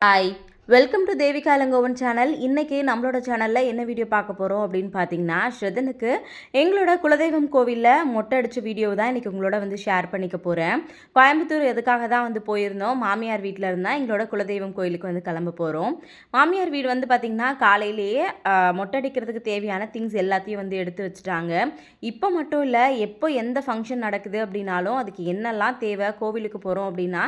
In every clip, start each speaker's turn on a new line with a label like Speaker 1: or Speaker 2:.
Speaker 1: I welcome to Devika Elangovan channel இன்றைக்கி நம்மளோட சேனலில் என்ன வீடியோ பார்க்க போகிறோம் அப்படின்னு பார்த்தீங்கன்னா ஸ்ரதனுக்கு எங்களோட குலதெய்வம் கோவிலில் மொட்டை அடித்த வீடியோ தான் இன்றைக்கி உங்களோட வந்து ஷேர் பண்ணிக்க போகிறேன் கோயம்புத்தூர் எதுக்காக தான் வந்து போயிருந்தோம்? மாமியார் வீட்டில் இருந்தால் எங்களோட குலதெய்வம் கோயிலுக்கு வந்து கிளம்ப போகிறோம் மாமியார் வீடு வந்து பார்த்திங்கன்னா காலையிலேயே மொட்டை அடிக்கிறதுக்கு தேவையான திங்ஸ் எல்லாத்தையும் வந்து எடுத்து வச்சுட்டாங்க. இப்போ மட்டும் இல்லை எப்போ எந்த ஃபங்க்ஷன் நடக்குது அப்படின்னாலும் அதுக்கு என்னெல்லாம் தேவை கோவிலுக்கு போகிறோம் அப்படின்னா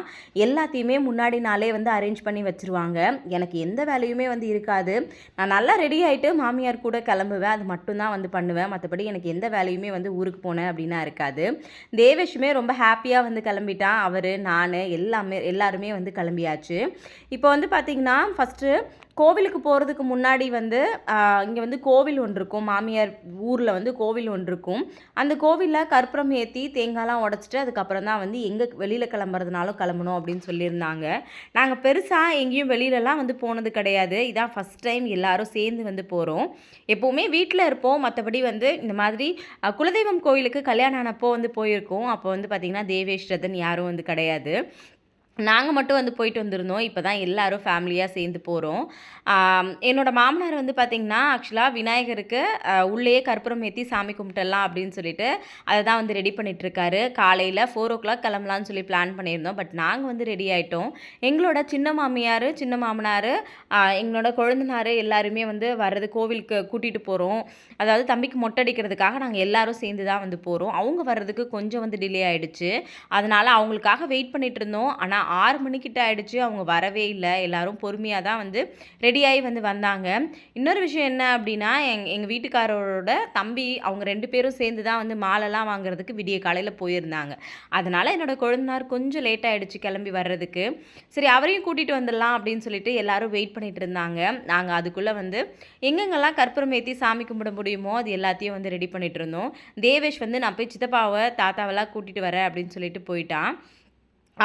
Speaker 1: எல்லாத்தையுமே முன்னாடி நாளே வந்து அரேஞ்ச் பண்ணி வச்சுருவாங்க. எனக்கு எந்த வேலையுமே வந்து இருக்காது. நான் நல்லா ரெடி ஆகிட்டு மாமியார் கூட கிளம்புவேன். அது மட்டும்தான் வந்து பண்ணுவேன். மற்றபடி எனக்கு எந்த வேலையுமே வந்து ஊருக்கு போனேன் அப்படின்னா இருக்காது. தேவேஷுமே ரொம்ப ஹாப்பியாக வந்து கிளம்பிட்டான். அவர் நான் எல்லாமே எல்லாருமே வந்து கிளம்பியாச்சு. இப்போ வந்து பார்த்திங்கன்னா ஃபஸ்ட்டு கோவிலுக்கு போகிறதுக்கு முன்னாடி வந்து இங்கே வந்து கோவில் ஒன்று இருக்கும். மாமியார் ஊரில் வந்து கோவில் ஒன்று இருக்கும். அந்த கோவிலில் கற்பூரம் ஏற்றி தேங்காய்லாம் உடச்சிட்டு அதுக்கப்புறம் தான் வந்து எங்கே வெளியில் கிளம்புறதுனாலும் கிளம்பணும் அப்படின்னு சொல்லியிருந்தாங்க. நாங்கள் பெருசாக எங்கேயும் வெளியிலலாம் வந்து போனது கிடையாது. இதான் ஃபஸ்ட் டைம் எல்லாரும் சேர்ந்து வந்து போகிறோம் எப்போவுமே வீட்டில் இருப்போம். மற்றபடி வந்து இந்த மாதிரி குலதெய்வம் கோயிலுக்கு கல்யாணம் ஆனப்போ வந்து போயிருக்கோம். அப்போ வந்து பார்த்திங்கன்னா தேவேஷ்ரதன் யாரும் வந்து கிடையாது. நாங்கள் மட்டும் வந்து போயிட்டு வந்திருந்தோம். இப்போ தான் எல்லோரும் ஃபேமிலியாக சேர்ந்து போகிறோம் என்னோட மாமனார் வந்து பார்த்திங்கன்னா ஆக்சுவலாக விநாயகருக்கு உள்ளேயே கற்பூரம் ஏற்றி சாமி கும்பிட்டுடலாம் அப்படின்னு சொல்லிட்டு அதை தான் வந்து ரெடி பண்ணிகிட்ருக்காரு காலையில் ஃபோர் ஓ கிளாக் கிளம்பலான்னு சொல்லி பிளான் பண்ணியிருந்தோம். பட் நாங்கள் வந்து ரெடி ஆகிட்டோம் எங்களோட சின்ன மாமியார் சின்ன மாமனார் எங்களோட குழந்தனார் எல்லாருமே வந்து வர்றது கோவிலுக்கு கூட்டிகிட்டு போகிறோம் அதாவது தம்பிக்கு மொட்டை அடிக்கிறதுக்காக நாங்கள் எல்லோரும் சேர்ந்து தான் வந்து போகிறோம் அவங்க வர்றதுக்கு கொஞ்சம் வந்து டிலே ஆகிடுச்சு அதனால் அவங்களுக்காக வெயிட் பண்ணிகிட்டு இருந்தோம். ஆனால் ஆறு மணிக்கிட்ட ஆகிடுச்சு அவங்க வரவே இல்லை. எல்லாரும் பொறுமையாக தான் வந்து ரெடி ரெடியாகி வந்து வந்தாங்க. இன்னொரு விஷயம் என்ன அப்படின்னா எங் எங்கள் வீட்டுக்காரரோட தம்பி அவங்க ரெண்டு பேரும் சேர்ந்து தான் வந்து மாலைலாம் வாங்குறதுக்கு விடிய காலையில் போயிருந்தாங்க. அதனால் என்னோடய கொழுந்தனார் கொஞ்சம் லேட் ஆகிடுச்சு கிளம்பி வர்றதுக்கு. சரி அவரையும் கூட்டிகிட்டு வந்துடலாம் அப்படின்னு சொல்லிட்டு எல்லாரும் வெயிட் பண்ணிட்டு இருந்தாங்க. நாங்கள் அதுக்குள்ளே வந்து எங்கெங்கெல்லாம் கற்பூரம் ஏற்றி சாமி கும்பிட முடியுமோ அது எல்லாத்தையும் வந்து ரெடி பண்ணிகிட்டு இருந்தோம். தேவேஷ் வந்து நான் போய் சித்தப்பாவை தாத்தாவெல்லாம் கூட்டிகிட்டு வரேன் அப்படின்னு சொல்லிட்டு போயிட்டான்.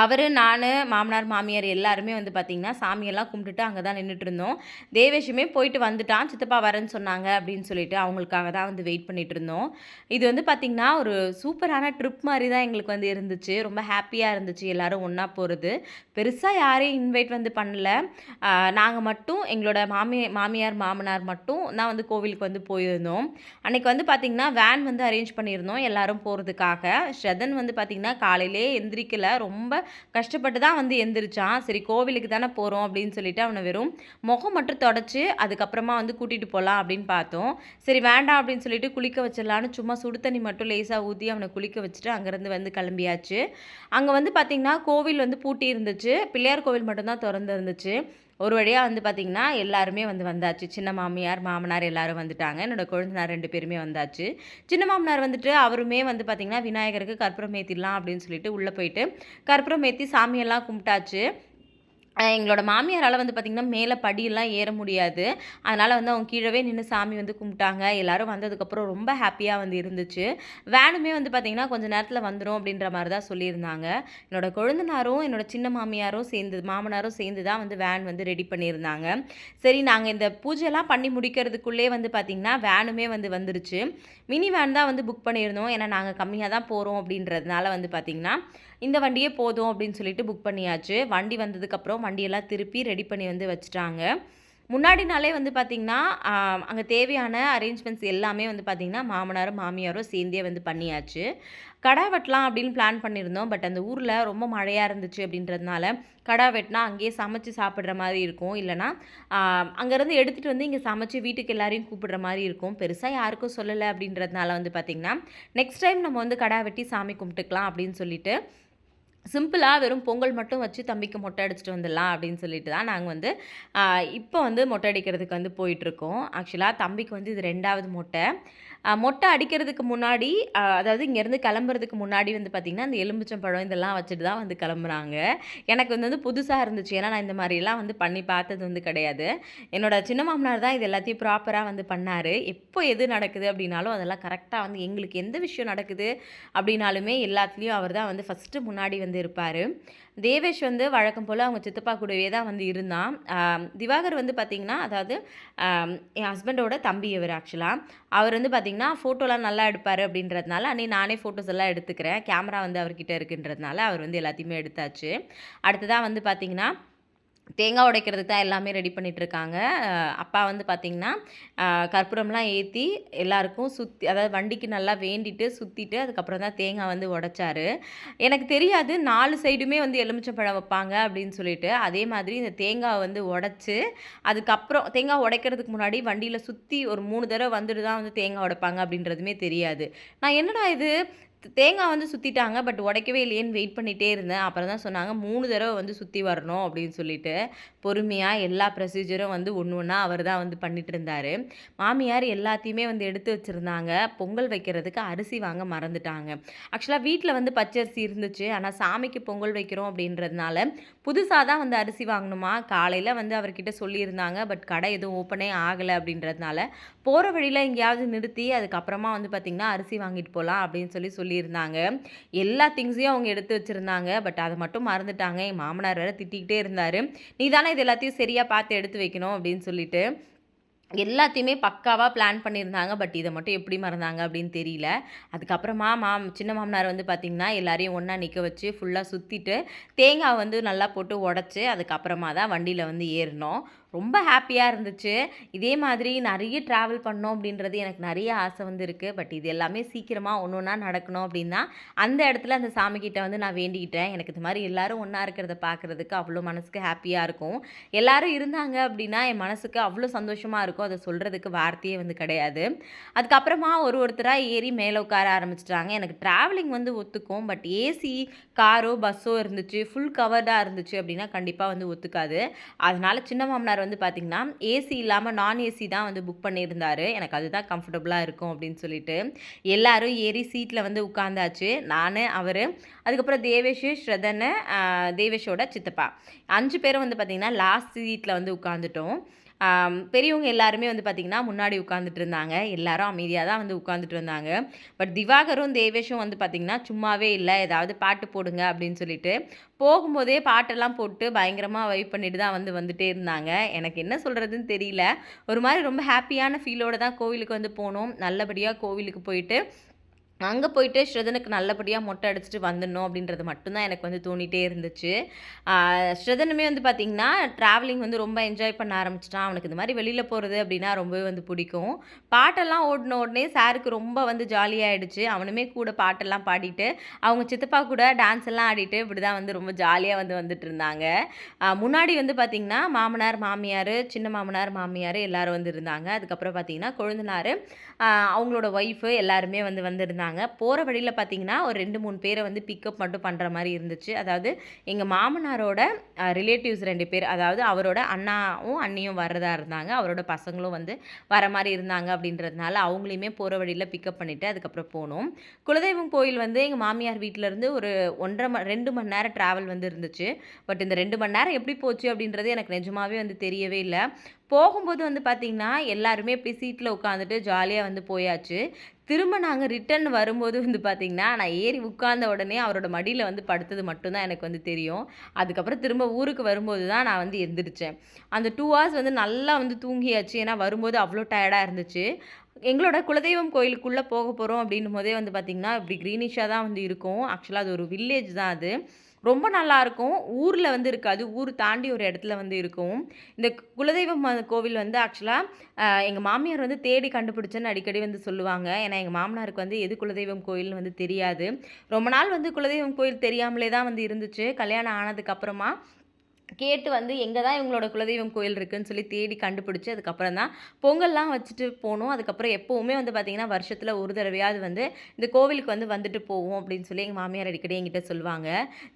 Speaker 1: அவர் நான் மாமனார் மாமியார் எல்லாருமே வந்து பார்த்திங்கன்னா சாமியெல்லாம் கும்பிட்டுட்டு அங்கே தான் நின்றுட்டு இருந்தோம் தேவேஷுமே போயிட்டு வந்துட்டான். சித்தப்பா வரேன்னு சொன்னாங்க அப்படின்னு சொல்லிட்டு அவங்களுக்காக தான் வந்து வெயிட் பண்ணிட்டு இருந்தோம். இது வந்து பார்த்திங்கன்னா ஒரு சூப்பரான ட்ரிப் மாதிரி தான் எங்களுக்கு வந்து இருந்துச்சு. ரொம்ப ஹாப்பியாக இருந்துச்சு எல்லோரும் ஒன்றா போகிறது பெருசாக யாரையும் இன்வைட் வந்து பண்ணல. நாங்கள் மட்டும் எங்களோட மாமி மாமியார் மாமனார் மட்டும் தான் வந்து கோவிலுக்கு வந்து போயிருந்தோம். அன்றைக்கி வந்து பார்த்திங்கன்னா வேன் வந்து அரேஞ்ச் பண்ணியிருந்தோம் எல்லோரும் போகிறதுக்காக ஷதன் வந்து பார்த்திங்கன்னா காலையிலே எந்திரிக்கல. ரொம்ப கஷ்டப்பட்டு தான் வந்து எந்திரிச்சான். சரி கோவிலுக்கு தானே போகிறோம் அப்படின்னு சொல்லிட்டு அவனை வெறும் முகம் மட்டும் தொடச்சி அதுக்கப்புறமா வந்து கூட்டிகிட்டு போகலாம் அப்படின்னு பார்த்தோம். சரி வேண்டாம் அப்படின்னு சொல்லிட்டு குளிக்க வச்சிடலான்னு சும்மா சுடு தண்ணி மட்டும் லேசாக ஊற்றி அவனை குளிக்க வச்சுட்டு அங்கேருந்து வந்து கிளம்பியாச்சு. அங்கே வந்து பார்த்திங்கன்னா கோவில் வந்து பூட்டி இருந்துச்சு. பிள்ளையார் கோவில் மட்டும்தான் திறந்து இருந்துச்சு ஒரு வழியாக வந்து பார்த்திங்கன்னா எல்லாருமே வந்து வந்தாச்சு. சின்ன மாமியார் மாமனார் எல்லாரும் வந்துட்டாங்க. என்னோடய கொழுந்தனார் ரெண்டு பேருமே வந்தாச்சு. சின்ன மாமனார் வந்துட்டு அவருமே வந்து பார்த்திங்கன்னா விநாயகருக்கு கற்பூரம் ஏற்றிடலாம் அப்படின்னு சொல்லிட்டு உள்ளே போயிட்டு கற்பூரம் ஏற்றி சாமியெல்லாம் கும்பிட்டாச்சு. எங்களோட மாமியாரால் வந்து பார்த்திங்கன்னா மேலே படியெல்லாம் ஏற முடியாது. அதனால் வந்து அவங்க கீழவே நின்று சாமி வந்து கும்பிட்டாங்க. எல்லோரும் வந்ததுக்கப்புறம் ரொம்ப ஹாப்பியாக வந்து இருந்துச்சு. வேனுமே வந்து பார்த்திங்கன்னா கொஞ்சம் நேரத்தில் வந்துடும் அப்படின்ற மாதிரி தான் சொல்லியிருந்தாங்க. என்னோட கொழுந்தனாரும் என்னோட சின்ன மாமியாரும் சேர்ந்து மாமனாரும் சேர்ந்து தான் வந்து வேன் வந்து ரெடி பண்ணியிருந்தாங்க. சரி நாங்கள் இந்த பூஜையெல்லாம் பண்ணி முடிக்கிறதுக்குள்ளே வந்து பார்த்திங்கன்னா வேனுமே வந்து வந்துருச்சு. மினி வேன் தான் வந்து புக் பண்ணியிருந்தோம். ஏன்னா நாங்கள் கம்மியாக தான் போகிறோம் அப்படின்றதுனால வந்து பார்த்திங்கன்னா இந்த வண்டியே போதும் அப்படின்னு சொல்லிட்டு புக் பண்ணியாச்சு. வண்டி வந்ததுக்கப்புறம் வண்டியெல்லாம் திருப்பி ரெடி பண்ணி வந்து வச்சுட்டாங்க. முன்னாடி நாளே வந்து பார்த்திங்கன்னா அங்கே தேவையான அரேஞ்ச்மெண்ட்ஸ் எல்லாமே வந்து பார்த்திங்கன்னா மாமனாரும் மாமியாரும் சேர்ந்தே வந்து பண்ணியாச்சு. கடை வெட்டலாம் அப்படின்னு பிளான் பண்ணியிருந்தோம். பட் அந்த ஊரில் ரொம்ப மழையாக இருந்துச்சு அப்படின்றதுனால கடா வெட்டினா அங்கேயே சமைச்சு சாப்பிட்ற மாதிரி இருக்கும். இல்லைனா அங்கேருந்து எடுத்துகிட்டு வந்து இங்கே சமைச்சு வீட்டுக்கு எல்லாரையும் கூப்பிடுற மாதிரி இருக்கும். பெருசாக யாருக்கும் சொல்லலை அப்படின்றதுனால வந்து பார்த்திங்கன்னா நெக்ஸ்ட் டைம் நம்ம வந்து கடா வெட்டி சாமி கும்பிட்டுக்கலாம் அப்படின்னு சொல்லிட்டு சிம்பிளாக வெறும் பொங்கல் மட்டும் வச்சு தம்பிக்கு மொட்டை அடிச்சுட்டு வந்துடலாம் அப்படின்னு சொல்லிட்டு தான் நாங்கள் வந்து இப்போ வந்து மொட்டை அடிக்கிறதுக்கு வந்து போயிட்டுருக்கோம் ஆக்சுவலாக தம்பிக்கு வந்து இது ரெண்டாவது மொட்டை. மொட்டை அடிக்கிறதுக்கு முன்னாடி அதாவது இங்கேருந்து கிளம்புறதுக்கு முன்னாடி வந்து பார்த்திங்கன்னா அந்த எலும்பிச்சம்பழம் இதெல்லாம் வச்சுட்டு தான் வந்து கிளம்புறாங்க. எனக்கு வந்து வந்து புதுசாக இருந்துச்சு. ஏன்னா நான் இந்த மாதிரிலாம் வந்து பண்ணி பார்த்தது வந்து கிடையாது. என்னோட சின்ன மாமனார் தான் இது எல்லாத்தையும் ப்ராப்பராக வந்து பண்ணார். எப்போ எது நடக்குது அப்படின்னாலும் அதெல்லாம் கரெக்டாக வந்து எங்களுக்கு எந்த விஷயம் நடக்குது அப்படின்னாலுமே எல்லாத்துலேயும் அவர் தான் வந்து ஃபஸ்ட்டு முன்னாடி வந்து இருப்பார். தேவேஷ் வந்து வழக்கம் போல் அவங்க சித்தப்பா கூடவே தான் வந்து இருந்தான். திவாகர் வந்து பார்த்திங்கன்னா அதாவது என் ஹஸ்பண்டோட தம்பி இவர் ஆக்சுவலாக அவர் வந்து பார்த்திங்கன்னா ஃபோட்டோலாம் நல்லா எடுப்பார் அப்படின்றதுனால அன்னே நானே ஃபோட்டோஸ் எல்லாம் எடுத்துக்கிறேன். கேமரா வந்து அவர்கிட்ட இருக்குன்றதுனால அவர் வந்து எல்லாத்தையுமே எடுத்தாச்சு. அடுத்ததாக வந்து பார்த்திங்கன்னா தேங்காய் உடைக்கிறதுக்கு தான் எல்லாமே ரெடி பண்ணிகிட்ருக்காங்க அப்பா வந்து பார்த்திங்கன்னா கற்பூரம்லாம் ஏற்றி எல்லாருக்கும் சுற்றி அதாவது வண்டிக்கு நல்லா வேண்டிட்டு சுற்றிட்டு அதுக்கப்புறம் தான் தேங்காய் வந்து உடைச்சாரு. எனக்கு தெரியாது நாலு சைடுமே வந்து எலுமிச்சம்பழம் வைப்பாங்க அப்படின்னு சொல்லிட்டு. அதே மாதிரி இந்த தேங்காய் வந்து உடச்சி அதுக்கப்புறம் தேங்காய் உடைக்கிறதுக்கு முன்னாடி வண்டியில் சுற்றி ஒரு மூணு தடவை வந்துட்டு தான் வந்து தேங்காய் உடைப்பாங்க அப்படின்றதுமே தெரியாது. நான் என்னடா இது? தேங்காய் வந்து சுற்றிட்டாங்க பட் உடைக்கவே இல்லையேன்னு வெயிட் பண்ணிகிட்டே இருந்தேன். அப்புறம் தான் சொன்னாங்க மூணு தடவை வந்து சுற்றி வரணும் அப்படின்னு சொல்லிட்டு பொறுமையாக எல்லா ப்ரொசீஜரும் வந்து ஒன்று ஒன்றா அவர் தான் வந்து பண்ணிட்டு இருந்தார். மாமியார் எல்லாத்தையுமே வந்து எடுத்து வச்சுருந்தாங்க. பொங்கல் வைக்கிறதுக்கு அரிசி வாங்க மறந்துட்டாங்க. ஆக்சுவலாக வீட்டில் வந்து பச்சரிசி இருந்துச்சு. ஆனால் சாமிக்கு பொங்கல் வைக்கிறோம் அப்படின்றதுனால புதுசாக தான் வந்து அரிசி வாங்கணுமா? காலையில் வந்து அவர்கிட்ட சொல்லியிருந்தாங்க. பட் கடை எதுவும் ஓப்பனே ஆகலை அப்படின்றதுனால போகிற வழியில் எங்கேயாவது நிறுத்தி அதுக்கப்புறமா வந்து பார்த்திங்கன்னா அரிசி வாங்கிட்டு போகலாம் அப்படின்னு சொல்லி சொல்லி சொல்லியிருந்தாங்க. எல்லா திங்ஸையும் அவங்க எடுத்து வச்சுருந்தாங்க. பட் அதை மட்டும் மறந்துட்டாங்க. என் மாமனார் வேறு திட்டிக்கிட்டே இருந்தார். நீ தானே இது எல்லாத்தையும் சரியாக பார்த்து எடுத்து வைக்கணும் அப்படின்னு சொல்லிட்டு எல்லாத்தையுமே பக்காவாக பிளான் பண்ணியிருந்தாங்க. பட் இதை மட்டும் எப்படி மறந்தாங்க அப்படின்னு தெரியல. அதுக்கப்புறமா மாம் சின்ன மாமனார் வந்து பார்த்திங்கன்னா எல்லாரையும் ஒன்றா நிற்க வச்சு ஃபுல்லாக சுற்றிட்டு தேங்காய் வந்து நல்லா போட்டு உடச்சி அதுக்கப்புறமா தான் வண்டியில் வந்து ஏறினோம். ரொம்ப ஹாப்பியாக இருந்துச்சு. இதே மாதிரி நிறைய ட்ராவல் பண்ணோம் அப்படின்றது எனக்கு நிறைய ஆசை வந்து இருக்குது பட் இது எல்லாமே சீக்கிரமாக ஒன்று ஒன்றா நடக்கணும் அப்படின்னா அந்த இடத்துல அந்த சாமிக்கிட்ட வந்து நான் வேண்டிக்கிட்டேன். எனக்கு இது மாதிரி எல்லோரும் ஒன்றா இருக்கிறத பார்க்குறதுக்கு அவ்வளோ மனசுக்கு ஹாப்பியாக இருக்கும். எல்லோரும் இருந்தாங்க அப்படின்னா என் மனசுக்கு அவ்வளோ சந்தோஷமாக இருக்கும். அதை சொல்கிறதுக்கு வார்த்தையே வந்து கிடையாது. அதுக்கப்புறமா ஒரு ஒருத்தராக ஏறி மேலே உட்கார ஆரம்பிச்சிட்டாங்க. எனக்கு ட்ராவலிங் வந்து ஒத்துக்கும். பட் ஏசி காரோ பஸ்ஸோ இருந்துச்சு. ஃபுல் கவர்டாக இருந்துச்சு அப்படின்னா கண்டிப்பாக வந்து ஒத்துக்காது. அதனால் சின்ன மாமனார் வந்து பார்த்திங்கன்னா ஏசி இல்லாமல் நான் ஏசி தான் வந்து புக் பண்ணியிருந்தார். எனக்கு அதுதான் கம்ஃபர்டபுளாக இருக்கும் அப்படின்னு சொல்லிட்டு. எல்லோரும் ஏறி சீட்டில் வந்து உட்காந்தாச்சு நான் அவர் அதுக்கப்புறம் தேவேஷ் ஸ்ரதன் தேவேஷோட சித்தப்பா. அஞ்சு பேரும் வந்து பார்த்திங்கன்னா லாஸ்ட் சீட்டில் வந்து உட்காந்துட்டோம் பெரியவங்க எல்லாருமே வந்து பார்த்திங்கன்னா முன்னாடி உட்காந்துட்டு இருந்தாங்க எல்லாரும் அமைதியாக தான் வந்து உட்காந்துட்டு வந்தாங்க பட் திவாகரும் தேவேஷும் வந்து பார்த்திங்கன்னா சும்மாவே இல்லை ஏதாவது பாட்டு போடுங்க அப்படின்னு சொல்லிட்டு போகும்போதே பாட்டெல்லாம் போட்டு பயங்கரமாக வைப் பண்ணிட்டு தான் வந்து வந்துட்டே இருந்தாங்க. எனக்கு என்ன சொல்கிறதுன்னு தெரியல. ஒரு மாதிரி ரொம்ப ஹாப்பியான ஃபீலோடு தான் கோவிலுக்கு வந்து போனோம். நல்லபடியாக கோவிலுக்கு போயிட்டு அங்கே போயிட்டு ஸ்ரதனுக்கு நல்லபடியாக மொட்டை அடிச்சுட்டு வந்துடணும் அப்படின்றது மட்டும்தான் எனக்கு வந்து தோணிகிட்டே இருந்துச்சு. ஸ்ரதனுமே வந்து பார்த்திங்கன்னா ட்ராவலிங் வந்து ரொம்ப என்ஜாய் பண்ண ஆரம்பிச்சிட்டான். அவனுக்கு இந்த மாதிரி வெளியில் போகிறது அப்படின்னா ரொம்பவே வந்து பிடிக்கும். பாட்டெல்லாம் ஓடின உடனே சாருக்கு ரொம்ப வந்து ஜாலியாகிடுச்சு அவனுமே கூட பாட்டெல்லாம் பாடிட்டு அவங்க சித்தப்பா கூட டான்ஸ் எல்லாம் ஆடிட்டு இப்படி தான் வந்து ரொம்ப ஜாலியாக வந்து வந்துட்டு இருந்தாங்க. முன்னாடி வந்து பார்த்திங்கன்னா மாமனார் மாமியார் சின்ன மாமனார் மாமியார் எல்லோரும் வந்து இருந்தாங்க. அதுக்கப்புறம் பார்த்திங்கன்னா கொழுந்தனார் அவங்களோட ஒய்ஃபு எல்லாருமே வந்து வந்திருந்தாங்க. இருந்தாங்க. போகிற வழியில் பார்த்தீங்கன்னா ஒரு ரெண்டு மூணு பேரை வந்து பிக்கப் மட்டும் பண்ணுற மாதிரி இருந்துச்சு. அதாவது எங்கள் மாமனாரோட ரிலேட்டிவ்ஸ் ரெண்டு பேர் அதாவது அவரோட அண்ணாவும் அண்ணியும் வர்றதா இருந்தாங்க. அவரோட பசங்களும் வந்து வர மாதிரி இருந்தாங்க அப்படின்றதுனால அவங்களையுமே போகிற வழியில் பிக்கப் பண்ணிவிட்டு அதுக்கப்புறம் போனோம். குலதெய்வம் கோயில் வந்து எங்கள் மாமியார் வீட்டிலேருந்து ஒரு ஒன்றரை ம ரெண்டு மணி நேரம் ட்ராவல் வந்து இருந்துச்சு. பட் இந்த ரெண்டு மணி நேரம் எப்படி போச்சு அப்படின்றது எனக்கு நிஜமாவே வந்து தெரியவே இல்லை. போகும்போது வந்து பார்த்திங்கன்னா எல்லாருமே இப்படி சீட்டில் உட்காந்துட்டு ஜாலியாக வந்து போயாச்சு. திரும்ப நாங்கள் ரிட்டன் வரும்போது வந்து பார்த்திங்கன்னா நான் ஏறி உட்கார்ந்த உடனே அவரோட மடியில் வந்து படுத்தது மட்டும்தான் எனக்கு வந்து தெரியும். அதுக்கப்புறம் திரும்ப ஊருக்கு வரும்போது தான் நான் வந்து எந்திரிச்சேன். அந்த டூ ஹவர்ஸ் வந்து நல்லா வந்து தூங்கியாச்சு. ஏன்னா வரும்போது அவ்வளோ டயர்டாக இருந்துச்சு. எங்களோட குலதெய்வம் கோயிலுக்குள்ளே போக போகிறோம் அப்படின்னும் போதே வந்து பார்த்திங்கன்னா இப்படி க்ரீனிஷாக தான் வந்து இருக்கும். ஆக்சுவலாக அது ஒரு வில்லேஜ் தான் அது. ரொம்ப நல்லாயிருக்கும் ஊரில் வந்து இருக்காது. ஊர் தாண்டி ஒரு இடத்துல வந்து இருக்கும். இந்த குலதெய்வம் கோவில் வந்து ஆக்சுவலாக எங்கள் மாமியார் வந்து தேடி கண்டுபிடிச்சேன்னு அடிக்கடி வந்து சொல்லுவாங்க. ஏன்னா எங்கள் மாமனாருக்கு வந்து எது குலதெய்வம் கோயில்னு வந்து தெரியாது. ரொம்ப நாள் வந்து குலதெய்வம் கோயில் தெரியாமலே தான் வந்து இருந்துச்சு. கல்யாணம் ஆனதுக்கப்புறமா கேட்டு வந்து எங்கே தான் இவங்களோட குலதெய்வம் கோயில் இருக்குதுன்னு சொல்லி தேடி கண்டுபிடிச்சி அதுக்கப்புறம் தான் பொங்கல்லாம் வச்சுட்டு போகணும் அதுக்கப்புறம் எப்போவுமே வந்து பார்த்திங்கன்னா வருஷத்தில் ஒரு தடவையாவது வந்து இந்த கோவிலுக்கு வந்து வந்துட்டு போவோம் அப்படின்னு சொல்லி எங்கள் மாமியார் அடிக்கடி எங்கிட்ட சொல்லுவாங்க.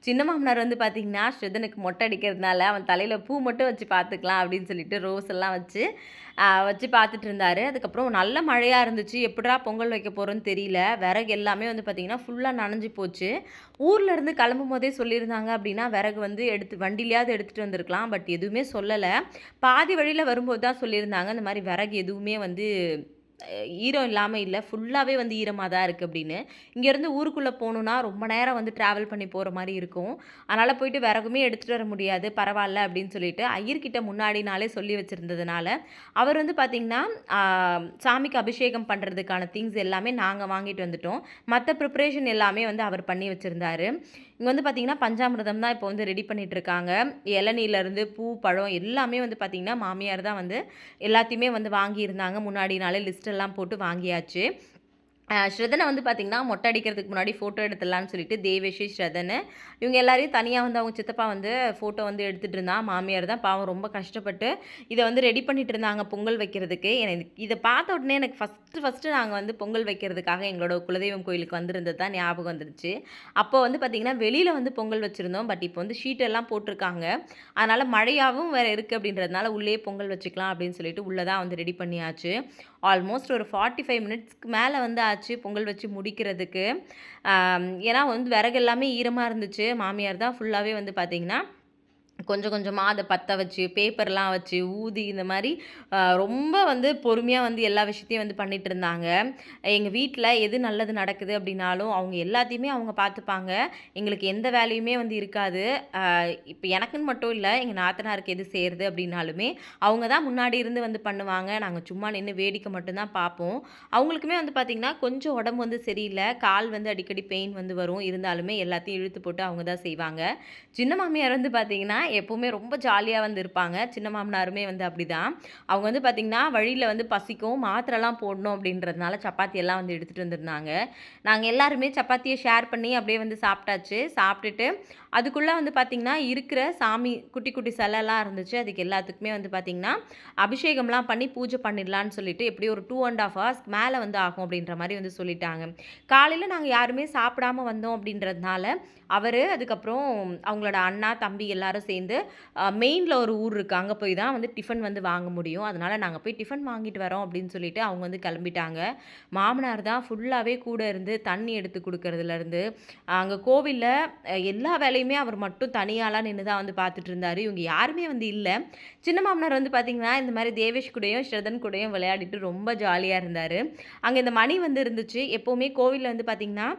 Speaker 1: சின்ன மாமனார் வந்து பார்த்திங்கன்னா ஸ்ரதனுக்கு மொட்டை அடிக்கிறதுனால அவன் தலையில் பூ மட்டும் வச்சு பார்த்துக்கலாம் அப்படின்னு சொல்லிட்டு ரோஸ் எல்லாம் வச்சு வச்சு பார்த்துட்டு இருந்தார். அதுக்கப்புறம் நல்ல மழையாக இருந்துச்சு. எப்படா பொங்கல் வைக்க போகிறோன்னு தெரியல. விறகு எல்லாமே வந்து பார்த்திங்கன்னா ஃபுல்லாக நனைஞ்சு போச்சு. ஊரில் இருந்து கிளம்பும் போதே சொல்லியிருந்தாங்க அப்படின்னா விறகு வந்து எடுத்து வண்டிலையாவது எடுத்துகிட்டு வந்திருக்கலாம். பட் எதுவுமே சொல்லலை. பாதி வழியில் வரும்போது தான் சொல்லியிருந்தாங்க. இந்த மாதிரி விறகு எதுவுமே வந்து ஈரம் இல்லாமல் இல்லை ஃபுல்லாகவே வந்து ஈரமாக தான் இருக்குது அப்படின்னு. இங்கேருந்து ஊருக்குள்ளே போகணுன்னா ரொம்ப நேரம் வந்து ட்ராவல் பண்ணி போகிற மாதிரி இருக்கும். அதனால் போயிட்டு விறகுமே எடுத்துகிட்டு வர முடியாது பரவாயில்ல அப்படின்னு சொல்லிட்டு ஐயர்கிட்ட முன்னாடினாலே சொல்லி வச்சுருந்ததுனால அவர் வந்து பார்த்திங்கன்னா சாமிக்கு அபிஷேகம் பண்ணுறதுக்கான திங்ஸ் எல்லாமே நாங்கள் வாங்கிட்டு வந்துட்டோம். மற்ற ப்ரிப்ரேஷன் எல்லாமே வந்து அவர் பண்ணி வச்சுருந்தாரு. இங்கே வந்து பார்த்திங்கன்னா பஞ்சாமிர்தம் தான் இப்போ வந்து ரெடி பண்ணிகிட்ருக்காங்க இளநீலேருந்து பூ பழம் எல்லாமே வந்து பார்த்திங்கன்னா மாமியார் தான் வந்து எல்லாத்தையுமே வந்து வாங்கியிருந்தாங்க. முன்னாடி நாளே லிஸ்ட்டெல்லாம் போட்டு வாங்கியாச்சு. ஸ்ரதனை வந்து பார்த்திங்கன்னா மொட்டை அடிக்கிறதுக்கு முன்னாடி ஃபோட்டோ எடுத்துடலான்னு சொல்லிட்டு தேவேஷி ஸ்ரதனு. இவங்க எல்லாரையும் தனியாக வந்து அவங்க சித்தப்பா வந்து ஃபோட்டோ வந்து எடுத்துகிட்டு இருந்தான் மாமியார் தான். பாவம் ரொம்ப கஷ்டப்பட்டு இதை வந்து ரெடி பண்ணிட்டு இருந்தாங்க பொங்கல் வைக்கிறதுக்கு. எனக்கு இதை பார்த்த உடனே எனக்கு ஃபஸ்ட்டு ஃபஸ்ட்டு நாங்கள் வந்து பொங்கல் வைக்கிறதுக்காக எங்களோட குலதெய்வம் கோயிலுக்கு வந்திருந்தது தான் ஞாபகம் வந்துருச்சு. அப்போ வந்து பார்த்திங்கன்னா வெளியில் வந்து பொங்கல் வச்சுருந்தோம். பட் இப்போ வந்து ஷீட்டெல்லாம் போட்டிருக்காங்க. அதனால் மழையாகவும் வேறு இருக்குது அப்படின்றதுனால உள்ளே பொங்கல் வச்சுக்கலாம் அப்படின்னு சொல்லிட்டு உள்ளே தான் வந்து ரெடி பண்ணியாச்சு. ஆல்மோஸ்ட் ஒரு ஃபார்ட்டி ஃபைவ் மினிட்ஸ்க்கு மேலே வந்து ஆச்சு பொங்கல் வச்சு முடிக்கிறதுக்கு. ஏன்னா வந்து விறகு எல்லாமே ஈரமாக இருந்துச்சு. மாமியார் தான் ஃபுல்லாகவே வந்து பார்த்திங்கன்னா கொஞ்சம் கொஞ்சமாக அதை பற்ற வச்சு பேப்பர்லாம் வச்சு ஊதி இந்த மாதிரி ரொம்ப வந்து பொறுமையாக வந்து எல்லா விஷயத்தையும் வந்து பண்ணிகிட்டு இருந்தாங்க. எங்கள் வீட்டில் எது நல்லது நடக்குது அப்படின்னாலும் அவங்க எல்லாத்தையுமே அவங்க பார்த்துப்பாங்க எங்களுக்கு எந்த வேலையுமே வந்து இருக்காது. இப்போ எனக்குன்னு மட்டும் இல்லை எங்கள் நாத்தனாருக்கு எது செய்கிறது அப்படின்னாலுமே அவங்க தான் முன்னாடி இருந்து வந்து பண்ணுவாங்க. நாங்கள் சும்மா நின்று வேடிக்கை மட்டும்தான் பார்ப்போம் அவங்களுக்குமே வந்து பார்த்திங்கன்னா கொஞ்சம் உடம்பு வந்து சரியில்லை. கால் வந்து அடிக்கடி பெயின் வந்து வரும். இருந்தாலுமே எல்லாத்தையும் இழுத்து போட்டு அவங்க தான் செய்வாங்க. சின்ன மாமியார் வந்து பார்த்திங்கன்னா எப்போவுமே ரொம்ப ஜாலியாக வந்து இருப்பாங்க. சின்ன மாமனாருமே வந்து அப்படி தான் அவங்க வந்து பார்த்திங்கன்னா வழியில் வந்து பசிக்கும் மாத்திரைலாம் போடணும் அப்படின்றதுனால சப்பாத்தி எல்லாம் வந்து எடுத்துகிட்டு வந்திருந்தாங்க. நாங்கள் எல்லாருமே சப்பாத்தியை ஷேர் பண்ணி அப்படியே வந்து சாப்பிட்டாச்சு. சாப்பிட்டுட்டு அதுக்குள்ளே வந்து பார்த்திங்கன்னா இருக்கிற சாமி குட்டி குட்டி சிலைலாம் இருந்துச்சு. அதுக்கு எல்லாத்துக்குமே வந்து பார்த்திங்கன்னா அபிஷேகம்லாம் பண்ணி பூஜை பண்ணிடலான்னு சொல்லிட்டு எப்படி ஒரு டூ அண்ட் ஆஃப் ஹவர்ஸ் மேலே வந்து ஆகும் அப்படின்ற மாதிரி வந்து சொல்லிட்டாங்க. காலையில் நாங்கள் யாருமே சாப்பிடாம வந்தோம் அப்படின்றதுனால அவர் அதுக்கப்புறம் அவங்களோட அண்ணா தம்பி எல்லாரும் சேர்ந்து மெயினில் ஒரு ஊர் இருக்குது அங்கே போய் தான் வந்து டிஃபன் வந்து வாங்க முடியும். அதனால் நாங்கள் போய் டிஃபன் வாங்கிட்டு வரோம் அப்படின்னு சொல்லிட்டு அவங்க வந்து கிளம்பிட்டாங்க. மாமனார் தான் ஃபுல்லாகவே கூட இருந்து தண்ணி எடுத்து கொடுக்கறதுலேருந்து அங்கே கோவிலில் எல்லா வேலையுமே அவர் மட்டும் தனியாலாம் நின்று தான் வந்து பார்த்துட்டு இருந்தார். இவங்க யாருமே வந்து இல்லை. சின்ன மாமனார் வந்து பார்த்திங்கன்னா இந்த மாதிரி தேவேஷ் கூடயும் ஸ்ரதன் கூடயும் விளையாடிட்டு ரொம்ப ஜாலியாக இருந்தார். அங்கே இந்த மணி வந்து இருந்துச்சு. எப்போவுமே கோவிலில் வந்து பார்த்திங்கன்னா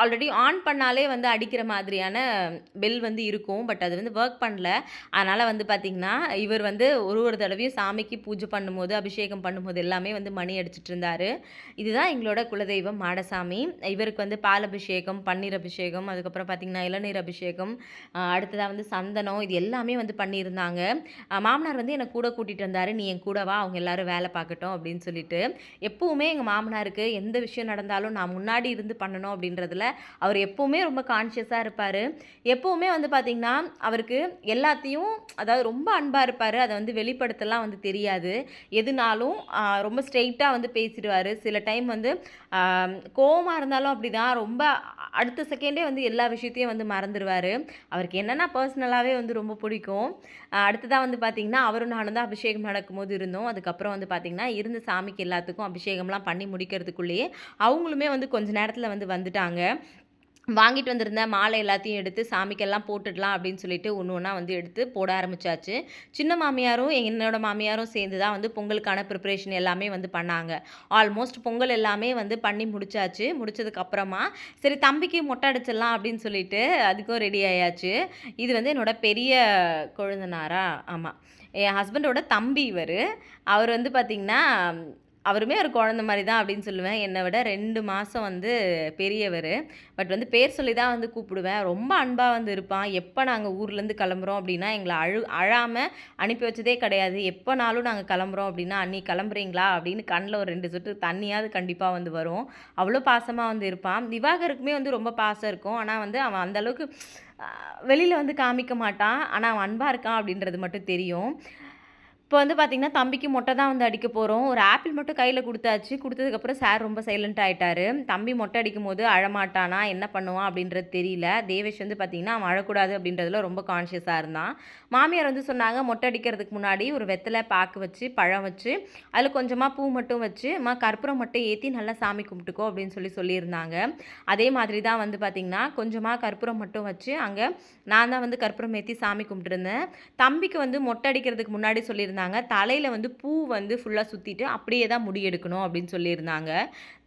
Speaker 1: ஆல்ரெடி ஆன் பண்ணாலே வந்து அடிக்கிற மாதிரியான பெல் வந்து இருக்கும். பட் அது வந்து ஒர்க் பண்ணல. அதனால் வந்து பார்த்திங்கன்னா இவர் வந்து ஒரு ஒரு தடவையும் சாமிக்கு பூஜை பண்ணும்போது அபிஷேகம் பண்ணும்போது எல்லாமே வந்து மணி அடிச்சிட்டு இருந்தார். இதுதான் எங்களோட குலதெய்வம் மாடசாமி. இவருக்கு வந்து பால் அபிஷேகம் பன்னீர் அபிஷேகம் அதுக்கப்புறம் பார்த்திங்கன்னா இளநீர் அபிஷேகம் அடுத்ததாக வந்து சந்தனம் இது எல்லாமே வந்து பண்ணியிருந்தாங்க. மாமனார் வந்து என்னை கூட கூட்டிகிட்டு வந்தார். நீ என் கூடவா? அவங்க எல்லோரும் வேலை பார்க்கட்டும் அப்படின்னு சொல்லிட்டு. எப்போவுமே எங்கள் மாமனாருக்கு எந்த விஷயம் நடந்தாலும் நான் முன்னாடி இருந்து பண்ணணும் அப்படின்றதுல அவர் எப்போவுமே ரொம்ப கான்ஷியஸாக இருப்பார். எப்போவுமே வந்து பார்த்திங்கன்னா அவருக்கு எல்லாத்தையும் அதாவது ரொம்ப அன்பாக இருப்பார். அதை வந்து வெளிப்படுத்தலாம் வந்து தெரியாது. எதுனாலும் ரொம்ப ஸ்ட்ரெயிட்டாக வந்து பேசிடுவார். சில டைம் வந்து கோவமாக இருந்தாலும் அப்படி தான் ரொம்ப அடுத்த செகண்டே வந்து எல்லா விஷயத்தையும் வந்து மறந்துடுவார். அவருக்கு என்னென்னா பர்சனலாகவே வந்து ரொம்ப பிடிக்கும். அடுத்ததாக வந்து பார்த்திங்கன்னா அவரும் நானும் தான் அபிஷேகம் நடக்கும்போது இருந்தோம். அதுக்கப்புறம் வந்து பார்த்திங்கன்னா இருந்த சாமிக்கு எல்லாத்துக்கும் அபிஷேகம்லாம் பண்ணி முடிக்கிறதுக்குள்ளேயே அவங்களுமே வந்து கொஞ்ச நேரத்தில் வந்து வந்துட்டாங்க. வாங்கிட்டு வந்திருந்த மாலை எல்லாத்தையும் எடுத்து சாமிக்கெல்லாம் போட்டுடலாம் அப்படின்னு சொல்லிட்டு ஒன்று ஒன்றா வந்து எடுத்து போட ஆரம்பித்தாச்சு சின்ன மாமியாரும் என்னோடய மாமியாரும் சேர்ந்து தான் வந்து பொங்கலுக்கான ப்ரிப்ரேஷன் எல்லாமே வந்து பண்ணாங்க. ஆல்மோஸ்ட் பொங்கல் எல்லாமே வந்து பண்ணி முடிச்சாச்சு. முடிச்சதுக்கப்புறமா சரி தம்பிக்கு மொட்டை அடிச்சிடலாம் அப்படின்னு சொல்லிட்டு அதுக்கும் ரெடி ஆயாச்சு. இது வந்து என்னோடய பெரிய கொழுந்தனாரா? ஆமாம் என் ஹஸ்பண்டோட தம்பி இவர். அவர் வந்து பார்த்திங்கன்னா அவருமே ஒரு குழந்த மாதிரி தான் அப்படின்னு சொல்லுவேன். என்னை விட ரெண்டு மாதம் வந்து பெரியவர். பட் வந்து பேர் சொல்லி தான் வந்து கூப்பிடுவேன். ரொம்ப அன்பாக வந்து இருப்பான். எப்போ நாங்கள் ஊர்லேருந்து கிளம்புறோம் அப்படின்னா எங்களை அழு அழாமல் அனுப்பி வச்சதே கிடையாது. எப்போனாலும் நாங்கள் கிளம்புறோம் அப்படின்னா அன்னி கிளம்புறீங்களா? அப்படின்னு கண்ணில் ஒரு ரெண்டு சொட்டு தண்ணியாவது கண்டிப்பாக வந்து வரும். அவ்வளோ பாசமாக வந்து இருப்பான். திவாகருக்குமே வந்து ரொம்ப பாசம் இருக்கும். ஆனால் வந்து அவன் அந்தளவுக்கு வெளியில் வந்து காமிக்க மாட்டான். ஆனால் அவன் அன்பாக இருக்கான் அப்படின்றது மட்டும் தெரியும். இப்போ வந்து பார்த்திங்கன்னா தம்பிக்கு மொட்டை தான் வந்து அடிக்க போகிறோம் ஒரு ஆப்பிள் மட்டும் கையில் கொடுத்தாச்சு. கொடுத்ததுக்கப்புறம் சார் ரொம்ப சைலண்ட் ஆகிட்டாரு தம்பி மொட்டை அடிக்கும் போது அழமாட்டானா? என்ன பண்ணுவான்? அப்படின்றது தெரியல. தேவேஷ் வந்து பார்த்திங்கன்னா அவன் அழக்கூடாது அப்படின்றதுல ரொம்ப கான்ஷியஸாக இருந்தான். மாமியார் வந்து சொன்னாங்க மொட்டை அடிக்கிறதுக்கு முன்னாடி ஒரு வெத்தலை பாக்கு வச்சு பழம் வச்சு அதில் கொஞ்சமாக பூ மட்டும் வச்சு மா கற்பூரம் மட்டும் ஏற்றி நல்லா சாமி கும்பிட்டுக்கோ அப்படின்னு சொல்லி சொல்லியிருந்தாங்க. அதே மாதிரி தான் வந்து பார்த்திங்கன்னா கொஞ்சமாக கற்பூரம் மட்டும் வச்சு அங்கே நான் தான் வந்து கற்பூரம் ஏற்றி சாமி கும்பிட்டுருந்தேன். தம்பிக்கு வந்து மொட்டை அடிக்கிறதுக்கு முன்னாடி சொல்லியிருந்தேன் சொல்லியிருந்தாங்க. தலையில் வந்து பூ வந்து ஃபுல்லாக சுற்றிட்டு அப்படியே தான் முடி எடுக்கணும் அப்படின்னு சொல்லியிருந்தாங்க.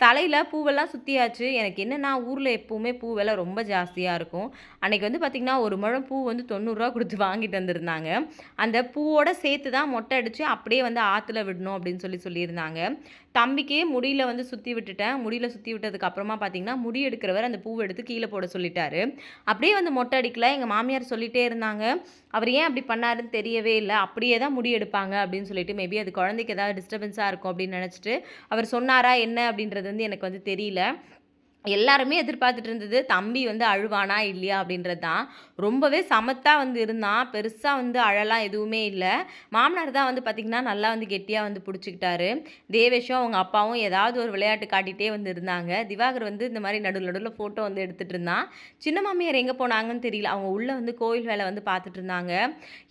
Speaker 1: தலையில் பூவெல்லாம் சுற்றியாச்சு எனக்கு என்னென்னா ஊரில் எப்போவுமே பூ விலை ரொம்ப ஜாஸ்தியாக இருக்கும். அன்றைக்கி வந்து பார்த்திங்கன்னா ஒரு முழம் பூ வந்து தொண்ணூறுரூவா கொடுத்து வாங்கிட்டு வந்திருந்தாங்க. அந்த பூவோட சேர்த்து தான் மொட்டை அடித்து அப்படியே வந்து ஆற்றுல விடணும் அப்படின்னு சொல்லி சொல்லியிருந்தாங்க. தம்பிக்கே முடியில் வந்து சுற்றி விட்டுட்டேன். முடியில் சுற்றி விட்டதுக்கு அப்புறமா பார்த்தீங்கன்னா முடி எடுக்கிறவர் அந்த பூவை எடுத்து கீழே போட சொல்லிட்டாரு. அப்படியே வந்து மொட்டை அடிக்கல. எங்கள் மாமியார் சொல்லிட்டே இருந்தாங்க. அவர் ஏன் அப்படி பண்ணாருன்னு தெரியவே இல்லை. அப்படியே தான் முடி எடுப்பாங்க. அப்படின்னு சொல்லிட்டு மேபி அது குழந்தைக்கு ஏதாவது டிஸ்டர்பன்ஸாக இருக்கும் அப்படின்னு நினச்சிட்டு அவர் சொன்னாரா என்ன அப்படின்றது வந்து எனக்கு வந்து தெரியல. எல்லாருமே எதிர்பார்த்துட்டு இருந்தது தம்பி வந்து அழுவானா இல்லையா அப்படின்றது தான் ரொம்பவே சமத்தாக வந்து இருந்தான் பெருசாக வந்து அழலாம் எதுவுமே இல்லை. மாமனார் தான் வந்து பார்த்திங்கன்னா நல்லா வந்து கெட்டியாக வந்து பிடிச்சிக்கிட்டாரு. தேவேஷும் அவங்க அப்பாவும் ஏதாவது ஒரு விளையாட்டு காட்டிகிட்டே வந்து இருந்தாங்க. திவாகர் வந்து இந்த மாதிரி நடுவில் நடுவில் ஃபோட்டோ வந்து எடுத்துகிட்டு இருந்தான். சின்ன மாமியார் எங்கே போனாங்கன்னு தெரியல. அவங்க உள்ளே வந்து கோயில் வேலை வந்து பார்த்துட்டு இருந்தாங்க.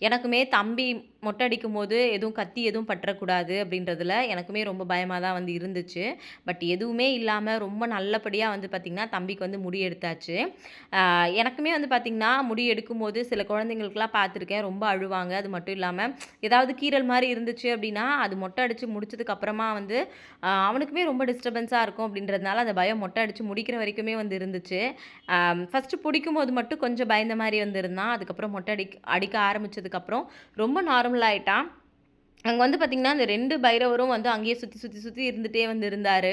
Speaker 1: எனக்குமே தம்பி மொட்டை அடிக்கும் போது எதுவும் கத்தி எதுவும் பற்றக்கூடாது அப்படின்றதுல எனக்குமே ரொம்ப பயமாக தான் வந்து இருந்துச்சு. பட் எதுவுமே இல்லாமல் ரொம்ப நல்லபடியாக வந்து பார்த்திங்கன்னா தம்பிக்கு வந்து முடி எடுத்தாச்சு. எனக்குமே வந்து பார்த்திங்கன்னா முடி எடுக்கும்போது சில குழந்தைங்களுக்குலாம் பார்த்துருக்கேன் ரொம்ப அழுவாங்க. அது மட்டும் இல்லாமல் ஏதாவது கீரல் மாதிரி இருந்துச்சு அப்படின்னா அது மொட்டை அடித்து முடிச்சதுக்கப்புறமா வந்து அவனுக்குமே ரொம்ப டிஸ்டர்பன்ஸாக இருக்கும் அப்படின்றதுனால அந்த பயம் மொட்டை அடித்து முடிக்கிற வரைக்குமே வந்து இருந்துச்சு. ஃபஸ்ட்டு பிடிக்கும் போது மட்டும் கொஞ்சம் பயந்த மாதிரி வந்து இருந்தான். அதுக்கப்புறம் மொட்டை அடிக்க அடிக்க ஆரம்பித்ததுக்கப்புறம் ரொம்ப நார்மல் നോർമലായിട്ടാണ് அங்கே வந்து பார்த்திங்கன்னா அந்த ரெண்டு பைரவரும் வந்து அங்கேயே சுற்றி சுற்றி சுற்றி இருந்துகிட்டே வந்து இருந்தார்.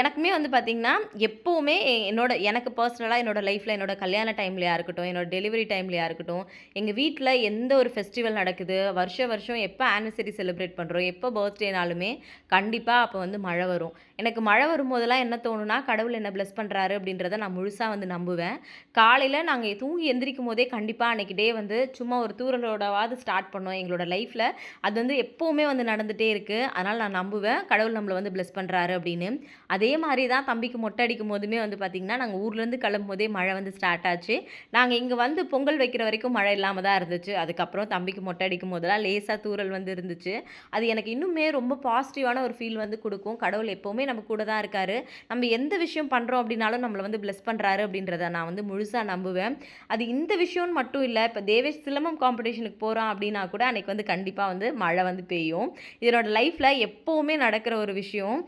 Speaker 1: எனக்குமே வந்து பார்த்திங்கன்னா எப்போவுமே என்னோட எனக்கு பர்சனலாக என்னோடய லைஃப்பில் என்னோடய கல்யாண டைம்லையா இருக்கட்டும் என்னோடய டெலிவரி டைம்லையாக இருக்கட்டும் எங்கள் வீட்டில் எந்த ஒரு ஃபெஸ்டிவல் நடக்குது வருஷ வருஷம் எப்போ ஆனிவர்சரி செலிப்ரேட் பண்ணுறோம் எப்போ பர்த்டேனாலுமே கண்டிப்பாக அப்போ வந்து மழை வரும். எனக்கு மழை வரும்போதெல்லாம் என்ன தோணுன்னா கடவுள் என்ன ப்ளஸ் பண்ணுறாரு அப்படின்றத நான் முழுசாக வந்து நம்புவேன். காலையில் நாங்கள் தூங்கி எந்திரிக்கும் போதே கண்டிப்பாக அன்றைக்கி டே வந்து சும்மா ஒரு தூரலோடவாது ஸ்டார்ட் பண்ணோம். எங்களோட லைஃப்பில் அது வந்து எப்போவுமே வந்து நடந்துகிட்டே இருக்குது அதனால் நான் நம்புவேன். கடவுள் நம்மளை வந்து ப்ளெஸ் பண்ணுறாரு அப்படின்னு. அதே மாதிரி தான் தம்பிக்கு மொட்டை அடிக்கும் போதுமே வந்து பார்த்திங்கன்னா நாங்கள் ஊர்லேருந்து கிளம்பும் போதே மழை வந்து ஸ்டார்ட் ஆச்சு. நாங்கள் இங்கே வந்து பொங்கல் வைக்கிற வரைக்கும் மழை இல்லாமல் தான் இருந்துச்சு. அதுக்கப்புறம் தம்பிக்கு மொட்டை அடிக்கும் போதெல்லாம் லேசாக தூரல் வந்து இருந்துச்சு. அது எனக்கு இன்னுமே ரொம்ப பாசிட்டிவான ஒரு ஃபீல் வந்து கொடுக்கும். கடவுள் எப்போவுமே நம்ம கூட தான் இருக்கார். நம்ம எந்த விஷயம் பண்ணுறோம் அப்படின்னாலும் நம்மளை வந்து பிளஸ் பண்ணுறாரு அப்படின்றத நான் வந்து முழுசாக நம்புவேன். அது இந்த விஷயம்னு மட்டும் இல்லை இப்போ தேவேஷ் சிலம்பம் காம்படிஷனுக்கு போகிறான் அப்படின்னா கூட அன்றைக்கி வந்து கண்டிப்பாக வந்து மழை வந்து பெய்யும். இதனோட லைஃப்பில் எப்போவுமே நடக்கிற ஒரு விஷயம்.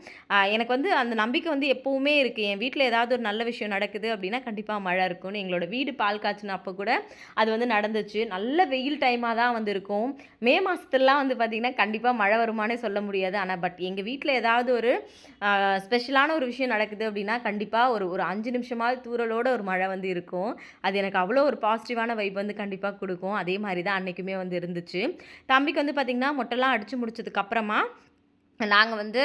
Speaker 1: எனக்கு வந்து அந்த நம்பிக்கை வந்து எப்போவுமே இருக்குது என் வீட்டில் ஏதாவது ஒரு நல்ல விஷயம் நடக்குது அப்படின்னா கண்டிப்பாக மழை இருக்கும்னு. எங்களோட வீடு பால் காய்ச்சின அப்போ கூட அது வந்து நடந்துச்சு. நல்ல வெயில் டைமாக தான் வந்து இருக்கும். மே மாதத்துலலாம் வந்து பார்த்திங்கன்னா கண்டிப்பாக மழை வருமானே சொல்ல முடியாது. ஆனால் பட் எங்கள் வீட்டில் ஏதாவது ஒரு ஸ்பெஷலான ஒரு விஷயம் நடக்குது அப்படின்னா கண்டிப்பாக ஒரு ஒரு அஞ்சு நிமிஷமாவது தூரலோட ஒரு மழை வந்து இருக்கும். அது எனக்கு அவ்வளோ ஒரு பாசிட்டிவான வைப் வந்து கண்டிப்பாக கொடுக்கும். அதே மாதிரி தான் அன்றைக்குமே வந்து இருந்துச்சு. தம்பிக்கு வந்து பார்த்திங்கன்னா மொட்டைலாம் அடித்து முடிச்சதுக்கப்புறமா நாங்கள் வந்து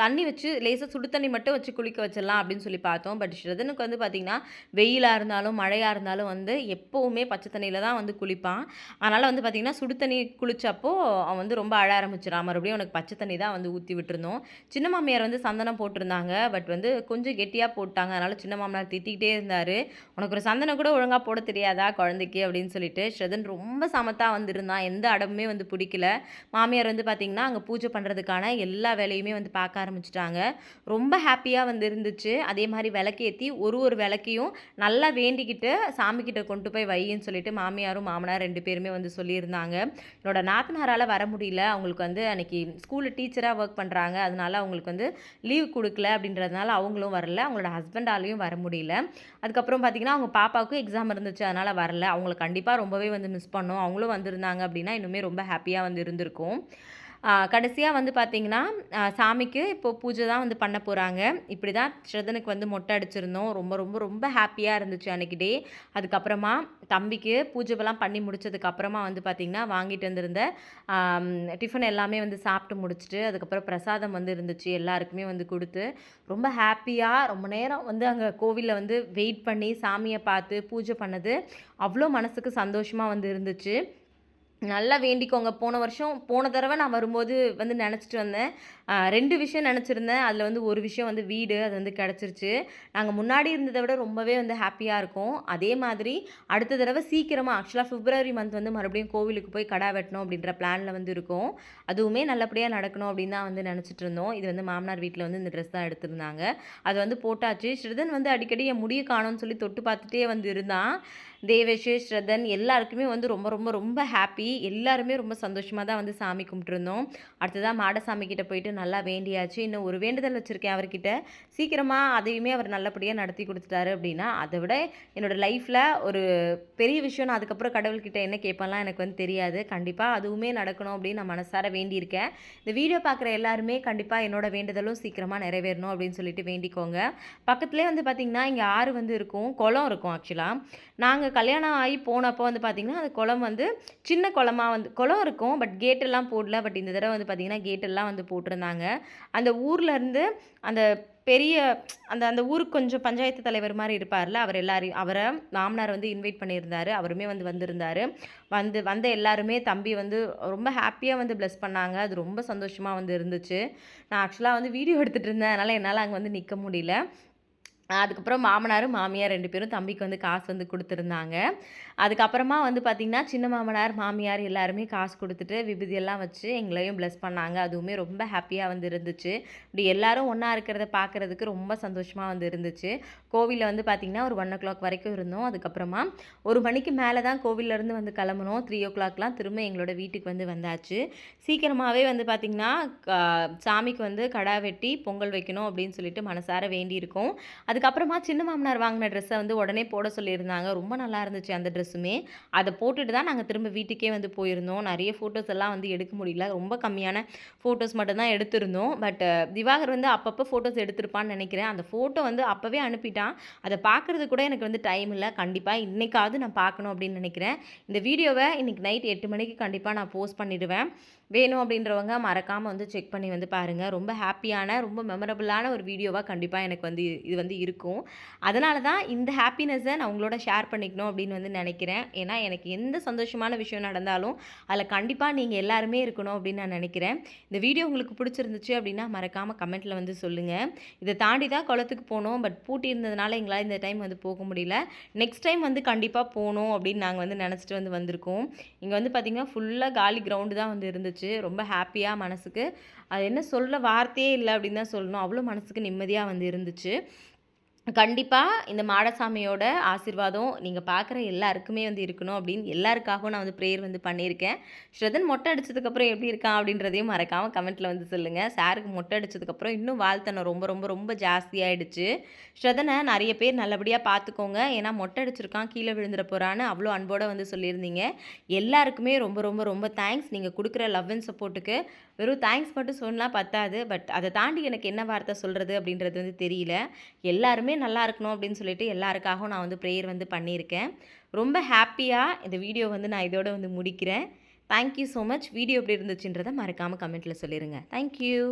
Speaker 1: தண்ணி வச்சு லேசாக சுடு தண்ணி மட்டும் வச்சு குளிக்க வச்சிடலாம் அப்படின்னு சொல்லி பார்த்தோம். பட் ஸ்ரதனுக்கு வந்து பார்த்திங்கன்னா வெயிலாக இருந்தாலும் மழையாக இருந்தாலும் வந்து எப்போவுமே பச்சை தண்ணியில் தான் வந்து குளிப்பான். அதனால் வந்து பார்த்திங்கன்னா சுடு தண்ணி குளித்தப்போ அவன் வந்து ரொம்ப அழ ஆரம்பிச்சிடான் மறுபடியும் அவனுக்கு பச்சை தண்ணி தான் வந்து ஊற்றி விட்டுருந்தோம். சின்ன மாமியார் வந்து சந்தனம் போட்டிருந்தாங்க. பட் வந்து கொஞ்சம் கெட்டியாக போட்டாங்க. அதனால் சின்ன மாமியார் திட்டிக்கிட்டே இருந்தார். உனக்கு ஒரு சந்தனம் கூட ஒழுங்காக போட தெரியாதா குழந்தைக்கு? அப்படின்னு சொல்லிட்டு ஸ்ரதன் ரொம்ப சமத்தாக வந்திருந்தான். எந்த அடமுமே வந்து பிடிக்கல. மாமியார் வந்து பார்த்திங்கன்னா அங்கே பூஜை பண்ணுறதுக்கான எல்லா வேலையுமே வந்து பார்க்க ஆரம்பிச்சிட்டாங்க. ரொம்ப ஹாப்பியாக வந்து இருந்துச்சு. அதே மாதிரி விளக்கேற்றி ஒரு ஒரு விளக்கையும் நல்லா வேண்டிக்கிட்டு சாமிக்கிட்ட கொண்டு போய் வையின்னு சொல்லிட்டு மாமியாரும் மாமனார் ரெண்டு பேருமே வந்து சொல்லியிருந்தாங்க. என்னோடய நாத்தனாரால் வர முடியல. அவங்களுக்கு வந்து அன்றைக்கி ஸ்கூலில் டீச்சராக ஒர்க் பண்ணுறாங்க அதனால அவங்களுக்கு வந்து லீவ் கொடுக்கல அப்படின்றதுனால அவங்களும் வரல. அவங்களோட ஹஸ்பண்டாலையும் வர முடியல. அதுக்கப்புறம் பார்த்திங்கன்னா அவங்க பாப்பாவுக்கும் எக்ஸாம் இருந்துச்சு. அதனால் வரல. அவங்கள கண்டிப்பாக ரொம்பவே வந்து மிஸ் பண்ணோம். அவங்களும் வந்திருந்தாங்க அப்படின்னா இன்னுமே ரொம்ப ஹாப்பியாக வந்து இருந்திருக்கும். கடைசியாக வந்து பார்த்திங்கன்னா சாமிக்கு இப்போது பூஜை தான் வந்து பண்ண போகிறாங்க இப்படி தான் ஸ்ரதனுக்கு வந்து மொட்டை அடிச்சிருந்தோம். ரொம்ப ரொம்ப ரொம்ப ஹாப்பியாக இருந்துச்சு அன்றைக்கி டே. அதுக்கப்புறமா தம்பிக்கு பூஜைலாம் பண்ணி முடிச்சதுக்கப்புறமா வந்து பார்த்திங்கன்னா வாங்கிட்டு வந்திருந்த டிஃபன் எல்லாமே வந்து சாப்பிட்டு முடிச்சுட்டு அதுக்கப்புறம் பிரசாதம் வந்து இருந்துச்சு. எல்லாருக்குமே வந்து கொடுத்து ரொம்ப ஹாப்பியாக ரொம்ப நேரம் வந்து அங்கே கோவிலில் வந்து வெயிட் பண்ணி சாமியை பார்த்து பூஜை பண்ணது அவ்வளோ மனசுக்கு சந்தோஷமாக வந்து இருந்துச்சு. நல்லா வேண்டிக்கோங்க. போன வருஷம் போன தடவை நான் வரும்போது வந்து நினச்சிட்டு வந்தேன். ரெண்டு விஷயம் நினச்சிருந்தேன். அதில் வந்து ஒரு விஷயம் வந்து வீடு அது வந்து கிடச்சிருச்சு. நாங்கள் முன்னாடி இருந்ததை விட ரொம்பவே வந்து ஹாப்பியாக இருக்கும். அதே மாதிரி அடுத்த தடவை சீக்கிரமாக ஆக்சுவலாக ஃபிப்ரவரி மந்த் வந்து மறுபடியும் கோவிலுக்கு போய் கடா வெட்டணும் அப்படின்ற பிளானில் வந்து இருக்கும். அதுவுமே நல்லபடியாக நடக்கணும் அப்படின்னு தான் வந்து நினச்சிட்டு இருந்தோம். இது வந்து மாமனார் வீட்டில் வந்து இந்த ட்ரெஸ் தான் எடுத்திருந்தாங்க. அது வந்து போட்டாச்சு. ஸ்ருதன் வந்து அடிக்கடி என் முடியை காணும்னு சொல்லி தொட்டு பார்த்துட்டே வந்து இருந்தான். தேவேஷ் ஸ்ரதன் எல்லாருக்குமே வந்து ரொம்ப ரொம்ப ரொம்ப ஹாப்பி எல்லாருமே ரொம்ப சந்தோஷமாக தான் வந்து சாமி கும்பிட்டுருந்தோம். அடுத்ததாக மாடசாமி கிட்ட போயிட்டு நல்லா வேண்டியாச்சு. இன்னும் ஒரு வேண்டுதல் வச்சுருக்கேன் அவர்கிட்ட. சீக்கிரமாக அதையுமே அவர் நல்லபடியாக நடத்தி கொடுத்துட்டாரு அப்படின்னா அதை விட என்னோடய லைஃப்பில் ஒரு பெரிய விஷயம் நான் அதுக்கப்புறம் கடவுள்கிட்ட என்ன கேட்பேன்லாம் எனக்கு வந்து தெரியாது. கண்டிப்பாக அதுவுமே நடக்கணும் அப்படின்னு நான் மனசார வேண்டியிருக்கேன். இந்த வீடியோ பார்க்குற எல்லாருமே கண்டிப்பாக என்னோட வேண்டுதலும் சீக்கிரமாக நிறைவேறணும் அப்படின்னு சொல்லிட்டு வேண்டிக்கோங்க. பக்கத்துலேயே வந்து பார்த்திங்கன்னா இங்கே ஆறு வந்து இருக்கும். குளம் இருக்கும் ஆக்சுவலாக நாங்கள் கல்யாணம் ஆகி போனப்போ வந்து பார்த்திங்கன்னா அந்த குளம் வந்து சின்ன குளமா வந்து குளம் இருக்கும் பட் கேட்டெல்லாம் போடல. பட் இந்த தடவை வந்து பார்த்திங்கன்னா கேட்டெல்லாம் வந்து போட்டிருந்தாங்க. அந்த ஊர்லேருந்து அந்த பெரிய அந்த அந்த ஊருக்கு கொஞ்சம் பஞ்சாயத்து தலைவர் மாதிரி இருப்பார்ல அவர் எல்லாரையும் அவரை மாமனார் வந்து இன்வைட் பண்ணியிருந்தார். அவருமே வந்து வந்திருந்தார். வந்து வந்த எல்லாருமே தம்பி வந்து ரொம்ப ஹாப்பியாக வந்து ப்ளஸ் பண்ணாங்க. அது ரொம்ப சந்தோஷமாக வந்து இருந்துச்சு. நான் ஆக்சுவலாக வந்து வீடியோ எடுத்துகிட்டு இருந்தேன். அதனால் என்னால் அங்கே வந்து நிற்க முடியல. அதுக்கப்புறம் மாமனார் மாமியார் ரெண்டு பேரும் தம்பிக்கு வந்து காசு வந்து கொடுத்துருந்தாங்க. அதுக்கப்புறமா வந்து பார்த்திங்கன்னா சின்ன மாமனார் மாமியார் எல்லாருமே காசு கொடுத்துட்டு விபூதியெல்லாம் வச்சு எங்களையும் ப்ளஸ் பண்ணாங்க. அதுவுமே ரொம்ப ஹாப்பியாக வந்து இருந்துச்சு. இப்படி எல்லாரும் ஒன்றா இருக்கிறத பார்க்குறதுக்கு ரொம்ப சந்தோஷமாக வந்து இருந்துச்சு. கோவிலில் வந்து பார்த்திங்கன்னா ஒரு ஒன் ஓ கிளாக் வரைக்கும் இருந்தோம். அதுக்கப்புறமா ஒரு மணிக்கு மேலே தான் கோவிலேருந்து வந்து கிளம்புனோம். த்ரீ ஓ கிளாக்லாம் திரும்ப எங்களோட வீட்டுக்கு வந்து வந்தாச்சு. சீக்கிரமாகவே வந்து பார்த்திங்கன்னா சாமிக்கு வந்து கடா வெட்டி பொங்கல் வைக்கணும் அப்படின்னு சொல்லிட்டு மனசார வேண்டியிருக்கோம். அதுக்கப்புறமா சின்ன மாமனார் வாங்கின ட்ரெஸ்ஸை வந்து உடனே போட சொல்லியிருந்தாங்க. ரொம்ப நல்லா இருந்துச்சு அந்த ட்ரெஸ் ஃபோட்டோஸுமே அதை போட்டுட்டு தான் நாங்கள் திரும்ப வீட்டுக்கே வந்து போயிருந்தோம். நிறைய ஃபோட்டோஸ் எல்லாம் வந்து எடுக்க முடியல. ரொம்ப கம்மியான ஃபோட்டோஸ் மட்டும்தான் எடுத்திருந்தோம். பட் திவாகர் வந்து அப்பப்போ ஃபோட்டோஸ் எடுத்திருப்பான்னு நினைக்கிறேன். அந்த ஃபோட்டோ வந்து அப்போவே அனுப்பிட்டான். அதை பார்க்குறது கூட எனக்கு வந்து டைம் இல்லை. கண்டிப்பாக இன்றைக்காவது நான் பார்க்கணும் அப்படின்னு நினைக்கிறேன். இந்த வீடியோவை இன்றைக்கி நைட் எட்டு மணிக்கு கண்டிப்பாக நான் போஸ்ட் பண்ணிவிடுவேன் வேணும் அப்படின்றவங்க மறக்காமல் வந்து செக் பண்ணி வந்து பாருங்கள் ரொம்ப ஹாப்பியான ரொம்ப மெமரபுளான ஒரு வீடியோவாக கண்டிப்பாக எனக்கு வந்து இது வந்து இருக்கும். அதனால தான் இந்த ஹாப்பினஸை நான் உங்களோட ஷேர் பண்ணிக்கணும் அப்படின்னு வந்து நினைக்கிறேன். நினைக்கிறேன். ஏன்னா எனக்கு எந்த சந்தோஷமான விஷயம் நடந்தாலும் அதில் கண்டிப்பாக நீங்கள் எல்லாருமே இருக்கணும் அப்படின்னு நான் நினைக்கிறேன். இந்த வீடியோ உங்களுக்கு பிடிச்சிருந்துச்சு அப்படின்னா மறக்காமல் கமெண்ட்டில் வந்து சொல்லுங்கள் இதை தாண்டி தான் குளத்துக்கு போனோம். பட் பூட்டி இருந்ததுனால எங்களால் இந்த டைம் வந்து போக முடியல. நெக்ஸ்ட் டைம் வந்து கண்டிப்பாக போகணும் அப்படின்னு நாங்கள் வந்து நினச்சிட்டு வந்து வந்திருக்கோம். இங்கே வந்து பார்த்திங்கன்னா ஃபுல்லாக காலி கிரவுண்டு தான் வந்து இருந்துச்சு. இருந்துச்சு ரொம்ப ஹாப்பியாக மனசுக்கு. அது என்ன சொல்ல வார்த்தையே இல்லை அப்படின்னு தான் சொல்லணும். அவ்வளோ மனசுக்கு நிம்மதியாக வந்து இருந்துச்சு. கண்டிப்பாக இந்த மாடசாமியோட ஆசிர்வாதம் நீங்கள் பார்க்குற எல்லாருக்குமே வந்து இருக்கணும் அப்படின்னு எல்லாருக்காகவும் நான் வந்து ப்ரேயர் வந்து பண்ணியிருக்கேன். ஸ்ரதன் மொட்டை அடிச்சதுக்கப்புறம் எப்படி இருக்கான் அப்படின்றதையும் மறக்காமல் கமெண்ட்டில் வந்து சொல்லுங்கள் சாருக்கு மொட்டை அடிச்சதுக்கப்புறம் இன்னும் வாழ்த்தனை ரொம்ப ரொம்ப ரொம்ப ஜாஸ்தியாகிடுச்சு ஸ்ரதனை நிறைய பேர் நல்லபடியாக பார்த்துக்கோங்க ஏன்னா மொட்டை அடிச்சிருக்கான் கீழே விழுந்துட போகிறான்னு அவ்வளோ அன்போடு வந்து சொல்லியிருந்தீங்க. எல்லாருக்குமே ரொம்ப ரொம்ப ரொம்ப தேங்க்ஸ் நீங்கள் கொடுக்குற லவ் அண்ட் சப்போர்ட்டுக்கு வெறும் தேங்க்ஸ் மட்டும் சொன்னால் பத்தாது. பட் அதை தாண்டி எனக்கு என்ன வார்த்தை சொல்கிறது அப்படின்றது வந்து தெரியல. எல்லாருமே நல்லா இருக்கணும் அப்படின்னு சொல்லிட்டு எல்லாருக்காகவும் நான் வந்து ப்ரேயர் வந்து பண்ணியிருக்கேன். ரொம்ப ஹாப்பியாக இந்த வீடியோ வந்து நான் இதோட வந்து முடிக்கிறேன். தேங்க்யூ ஸோ மச் வீடியோ எப்படி இருந்துச்சுன்றதை மறக்காமல் கமெண்ட்டில் சொல்லிடுங்க தேங்க்யூ